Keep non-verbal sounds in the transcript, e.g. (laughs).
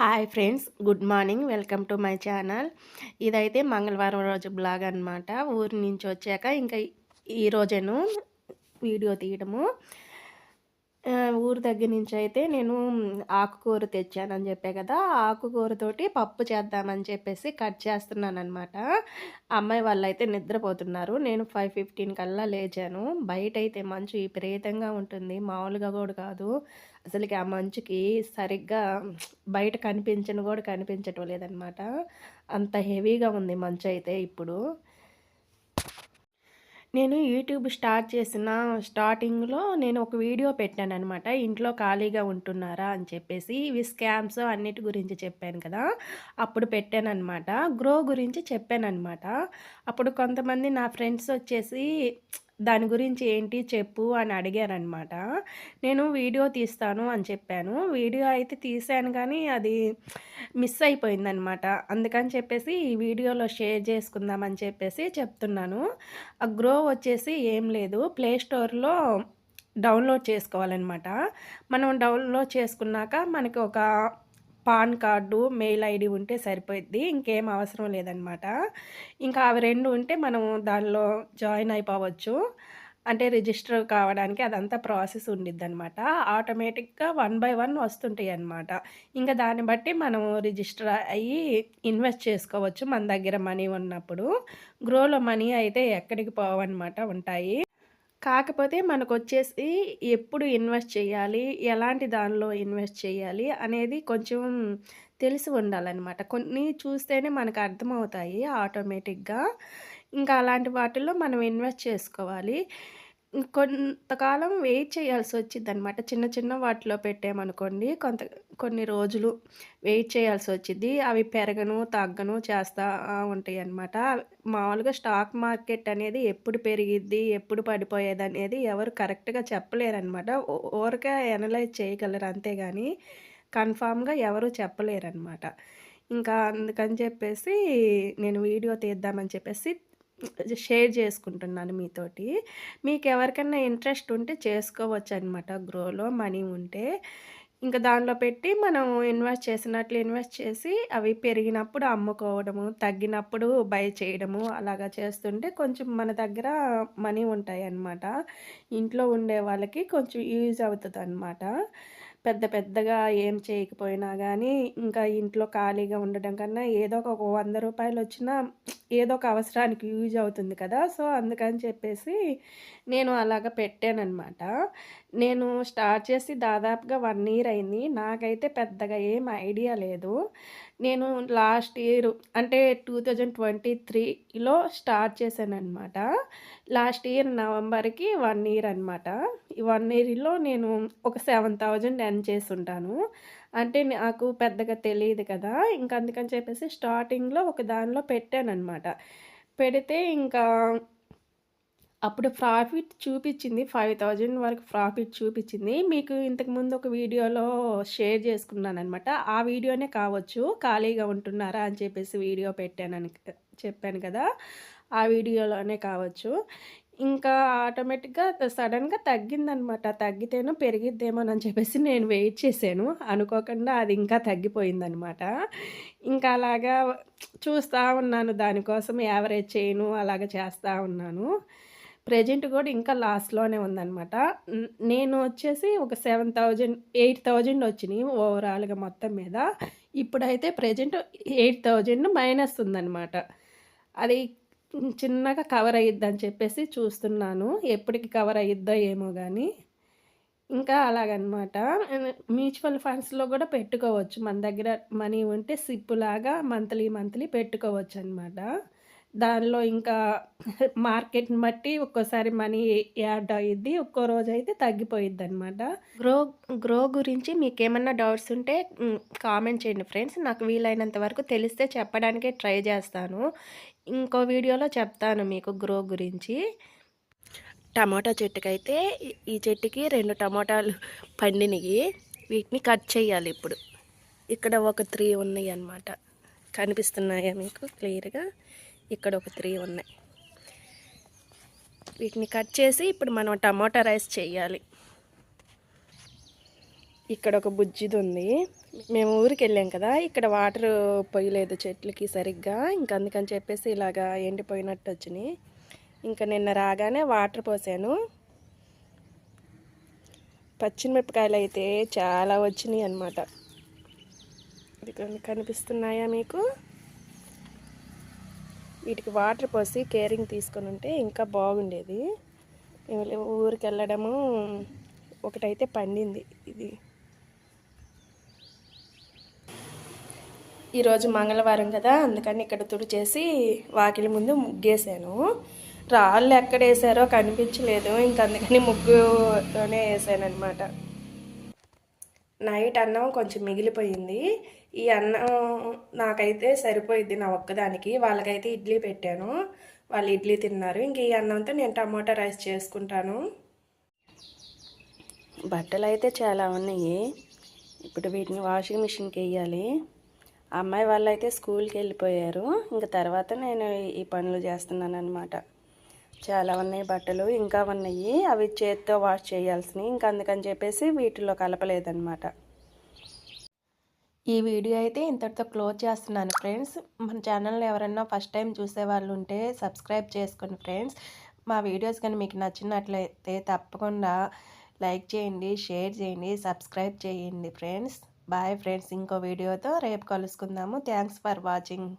Hi friends good morning welcome to my channel. ఇదైతే మంగళవారం రోజు బ్లాగ్ అనమాట ఊరి నుంచి వచ్చాక ఇంకా ఈ వీడియో తీయడము. ఊరు దగ్గర నుంచి అయితే నేను ఆకుకూర తెచ్చానని చెప్పే కదా ఆకుకూరతోటి పప్పు చేద్దామని చెప్పేసి కట్ చేస్తున్నాను అనమాట అమ్మాయి వాళ్ళు అయితే నిద్రపోతున్నారు. నేను ఫైవ్ ఫిఫ్టీన్ కల్లా లేచాను. బయట అయితే మంచు విపరీతంగా ఉంటుంది. మామూలుగా కూడా కాదు. అసలుకి ఆ మంచుకి సరిగ్గా బయట కనిపించను కూడా కనిపించటం లేదనమాట అంత హెవీగా ఉంది మంచు అయితే ఇప్పుడు. నేను యూట్యూబ్ స్టార్ట్ చేసిన స్టార్టింగ్లో నేను ఒక వీడియో పెట్టాను అనమాట ఇంట్లో ఖాళీగా ఉంటున్నారా అని చెప్పేసి ఇవి స్కామ్స్ అన్నిటి గురించి చెప్పాను కదా అప్పుడు పెట్టాను అనమాట గ్రో గురించి చెప్పాను అనమాట అప్పుడు కొంతమంది నా ఫ్రెండ్స్ వచ్చేసి దాని గురించి ఏంటి చెప్పు అని అడిగారనమాట. నేను వీడియో తీస్తాను అని చెప్పాను. వీడియో అయితే తీసాను కానీ అది మిస్ అయిపోయిందనమాట. అందుకని చెప్పేసి ఈ వీడియోలో షేర్ చేసుకుందామని చెప్పేసి చెప్తున్నాను. ఆ గ్రో వచ్చేసి ఏం లేదు. ప్లే స్టోర్లో డౌన్లోడ్ చేసుకోవాలన్నమాట మనం డౌన్లోడ్ చేసుకున్నాక మనకి ఒక పాన్ కార్డు మెయిల్ ఐడి ఉంటే సరిపోద్ది ఇంకేం అవసరం లేదనమాట. ఇంకా అవి రెండు ఉంటే మనం దానిలో జాయిన్ అయిపోవచ్చు. అంటే రిజిస్టర్ కావడానికి అదంతా ప్రాసెస్ ఉండిద్ది అనమాట ఆటోమేటిక్గా వన్ బై వన్ వస్తుంటాయి అనమాట ఇంకా దాన్ని బట్టి మనం రిజిస్టర్ అయ్యి ఇన్వెస్ట్ చేసుకోవచ్చు మన దగ్గర మనీ ఉన్నప్పుడు. గ్రోలో మనీ అయితే ఎక్కడికి పోవన్నమాట ఉంటాయి. కాకపోతే మనకు వచ్చేసి ఎప్పుడు ఇన్వెస్ట్ చేయాలి ఎలాంటి దానిలో ఇన్వెస్ట్ చేయాలి అనేది కొంచెం తెలిసి ఉండాలన్నమాట. కొన్ని చూస్తేనే మనకు అర్థమవుతాయి ఆటోమేటిక్గా. ఇంకా అలాంటి వాటిల్లో మనం ఇన్వెస్ట్ చేసుకోవాలి. కొంతకాలం వెయిట్ చేయాల్సి వచ్చిందనమాట చిన్న చిన్న వాటిలో పెట్టామనుకోండి కొంత కొన్ని రోజులు వెయిట్ చేయాల్సి వచ్చింది. అవి పెరగను తగ్గను చేస్తూ ఉంటాయి అన్నమాట మామూలుగా స్టాక్ మార్కెట్ అనేది ఎప్పుడు పెరిగిద్ది ఎప్పుడు పడిపోయేది అనేది ఎవరు కరెక్ట్గా చెప్పలేరనమాట ఊరికే అనలైజ్ చేయగలరు అంతేగాని కన్ఫామ్గా ఎవరు చెప్పలేరనమాట ఇంకా అందుకని చెప్పేసి నేను వీడియో తీద్దామని చెప్పేసి షేర్ చేసుకుంటున్నాను మీతోటి. మీకు ఎవరికైనా ఇంట్రెస్ట్ ఉంటే చేసుకోవచ్చు అనమాట గ్రోలో మనీ ఉంటే ఇంకా దానిలో పెట్టి మనం ఇన్వెస్ట్ చేసినట్లు ఇన్వెస్ట్ చేసి అవి పెరిగినప్పుడు అమ్ముకోవడము తగ్గినప్పుడు బై చేయడము అలాగా చేస్తుంటే కొంచెం మన దగ్గర మనీ ఉంటాయి అన్నమాట ఇంట్లో ఉండే వాళ్ళకి కొంచెం యూజ్ అవుతుంది అనమాట పెద్ద పెద్దగా ఏం చేయకపోయినా కానీ ఇంకా ఇంట్లో ఖాళీగా ఉండడం కన్నా ఏదో ఒక వంద రూపాయలు వచ్చినా ఏదో ఒక అవసరానికి యూజ్ అవుతుంది కదా. సో అందుకని చెప్పేసి నేను అలాగ పెట్టానమాట నేను స్టార్ట్ చేసి దాదాపుగా వన్ ఇయర్ అయింది. నాకైతే పెద్దగా ఏం ఐడియా లేదు. నేను లాస్ట్ ఇయర్ అంటే టూ థౌజండ్ ట్వంటీ త్రీలో స్టార్ట్ చేశానమాట లాస్ట్ ఇయర్ నవంబర్కి వన్ ఇయర్ అనమాట ఈ వన్ ఇయర్లో నేను ఒక సెవెన్ థౌజండ్ ఎర్న్ చేసి ఉంటాను. అంటే నాకు పెద్దగా తెలియదు కదా ఇంకా అందుకని చెప్పేసి స్టార్టింగ్లో ఒక దానిలో పెట్టానమాట పెడితే ఇంకా అప్పుడు ప్రాఫిట్ చూపించింది ఫైవ్ థౌజండ్ వరకు ప్రాఫిట్ చూపించింది మీకు ఇంతకుముందు ఒక వీడియోలో షేర్ చేసుకున్నాను అనమాట ఆ వీడియోనే కావచ్చు ఖాళీగా ఉంటున్నారా అని చెప్పేసి వీడియో పెట్టానని చెప్పాను కదా ఆ వీడియోలోనే కావచ్చు. ఇంకా ఆటోమేటిక్గా సడన్గా తగ్గిందనమాట. తగ్గితేనో పెరిగిద్దేమోనని చెప్పేసి నేను వెయిట్ చేశాను. అనుకోకుండా అది ఇంకా తగ్గిపోయిందనమాట. ఇంకా అలాగా చూస్తూ ఉన్నాను. దానికోసం యావరేజ్ చేయను. అలాగ చేస్తూ ఉన్నాను. ప్రజెంట్ కూడా ఇంకా లాస్ట్లోనే ఉందనమాట. నేను వచ్చేసి ఒక సెవెన్ థౌజండ్ ఎయిట్ థౌజండ్ వచ్చినాయి ఓవరాల్గా మొత్తం మీద. ఇప్పుడైతే ప్రజెంట్ ఎయిట్ థౌజండ్ మైనస్ ఉందనమాట. అది చిన్నగా కవర్ అయ్యిద్దని చెప్పేసి చూస్తున్నాను. ఎప్పటికి కవర్ అయ్యిద్దో ఏమో కానీ ఇంకా అలాగనమాట. మ్యూచువల్ ఫండ్స్లో కూడా పెట్టుకోవచ్చు. మన దగ్గర మనీ ఉంటే సిప్పులాగా లాగా మంత్లీ మంత్లీ పెట్టుకోవచ్చు అనమాట దానిలో ఇంకా (laughs) మార్కెట్ని బట్టి ఒక్కోసారి మనీ యాడ్ అయ్యిద్ది ఒక్కో రోజు అయితే తగ్గిపోయిద్ది అనమాట గ్రో గ్రో గురించి మీకు ఏమన్నా డౌట్స్ ఉంటే కామెంట్ చేయండి ఫ్రెండ్స్. నాకు వీలైనంత వరకు తెలిస్తే చెప్పడానికే ట్రై చేస్తాను. ఇంకో వీడియోలో చెప్తాను మీకు గ్రో గురించి. టమాటా చెట్టుకైతే ఈ చెట్టుకి రెండు టమాటాలు పండినవి వీటిని కట్ చేయాలి ఇప్పుడు. ఇక్కడ ఒక త్రీ ఉన్నాయి అన్నమాట. కనిపిస్తున్నాయా మీకు క్లియర్గా? ఇక్కడ ఒక త్రీ ఉన్నాయి. వీటిని కట్ చేసి ఇప్పుడు మనం టమాటా రైస్ చేయాలి. ఇక్కడ ఒక బుజ్జిది ఉంది. మేము ఊరికి వెళ్ళాం కదా ఇక్కడ వాటర్ పోయలేదు చెట్లకి సరిగ్గా. ఇంకా అందుకని చెప్పేసి ఇలాగా ఎండిపోయినట్టు వచ్చినాయి. ఇంకా నిన్న రాగానే వాటర్ పోసాను. పచ్చిమిరపకాయలు అయితే చాలా వచ్చినాయి అన్నమాట. ఇది కొన్ని కనిపిస్తున్నాయా మీకు? వీటికి వాటర్ పోసి కేరింగ్ తీసుకొని ఉంటే ఇంకా బాగుండేది. ఊరికి వెళ్ళడము ఒకటైతే పండింది ఇది. ఈరోజు మంగళవారం కదా అందుకని ఇక్కడ తుడిచేసి వాకిలి ముందు ముగ్గేసాను. రాళ్ళు ఎక్కడ వేసారో కనిపించలేదు ఇంకా అందుకని ముగ్గులోనే వేసాను అనమాట నైట్ అన్నం కొంచెం మిగిలిపోయింది. ఈ అన్నం నాకైతే సరిపోయింది నా ఒక్కదానికి. వాళ్ళకైతే ఇడ్లీ పెట్టాను. వాళ్ళు ఇడ్లీ తిన్నారు. ఇంక ఈ అన్నంతో నేను టమాటా రైస్ చేసుకుంటాను. బట్టలు అయితే చాలా ఉన్నాయి. ఇప్పుడు వీటిని వాషింగ్ మిషన్కి వేయాలి అమ్మాయి వాళ్ళు అయితే స్కూల్కి వెళ్ళిపోయారు. ఇంకా తర్వాత నేను ఈ పనులు చేస్తున్నాను అనమాట చాలా ఉన్నాయి బట్టలు ఇంకా ఉన్నాయి. అవి చేత్తో వాష్ చేయాల్సినవి. ఇంకా అందుకని చెప్పేసి వీటిలో కలపలేదన్నమాట. ఈ వీడియో అయితే ఇంతటితో క్లోజ్ చేస్తున్నాను ఫ్రెండ్స్. మన ఛానల్ని ఎవరైనా ఫస్ట్ టైం చూసే వాళ్ళు ఉంటే సబ్స్క్రైబ్ చేసుకోండి ఫ్రెండ్స్. మా వీడియోస్ కానీ మీకు నచ్చినట్లయితే తప్పకుండా లైక్ చేయండి షేర్ చేయండి సబ్స్క్రైబ్ చేయండి ఫ్రెండ్స్. Bye friends. ఇంకో వీడియోతో రేపు కలుసుకుందాము. Thanks for watching.